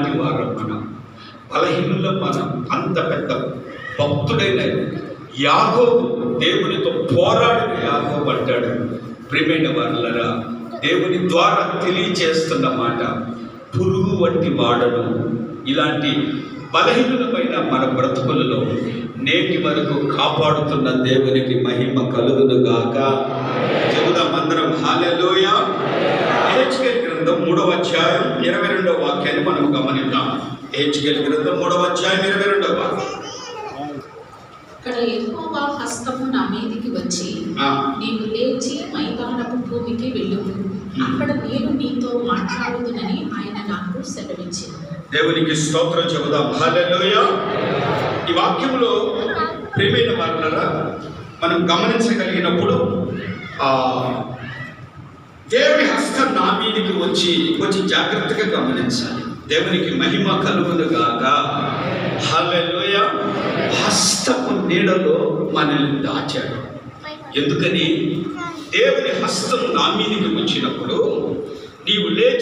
లాంటి వారు మనం బలహీనుల మనం అంత పెద్ద భక్తుడైన యాగోబు దేవునితో పోరాడిన యాగోబు అంటాడు. ప్రేమైన వాళ్ళరా దేవుని ద్వారా తెలియచేస్తున్న మాట పురుగు వంటి వాడను. ఇలాంటి బలహీనులమైన మన బ్రతుకులలో నేటి వరకు కాపాడుతున్న దేవునికి మహిమ కలుగును గాక చెబుదాం అందరం హాలెలోయ హెచ్కెల్ గ్రంథం మూడవ అధ్యాయం ఇరవై రెండవ వాక్యాన్ని మనం గమనిద్దాం. హెచ్కెల్ గ్రంథం మూడవ అధ్యాయం ఇరవై రెండవ వాక్యం. అక్కడ ఎక్కువ హస్తము నా మీదికి వచ్చి నీవు లేచి మైదానపు భూమికి వెళ్ళు అక్కడ నేను నీతో మాట్లాడుదునని ఆయన నాకు సెలవిచ్చింది దేవునికి స్తోత్రం చెబుదాం. హాలెలోయ ఈ వాక్యంలో ప్రియమైన వాళ్ళరా మనం గమనించగలిగినప్పుడు దేవుని మీదికి వచ్చి కొంచెం జాగ్రత్తగా గమనించాలి. దేవునికి మహిమ కలుగును గాక హల్లెలూయ. హస్తపు నీడలో మనల్ని దాచాడు. ఎందుకని? దేవుని హస్తం నా మీదికి వచ్చినప్పుడు నీవు లేచి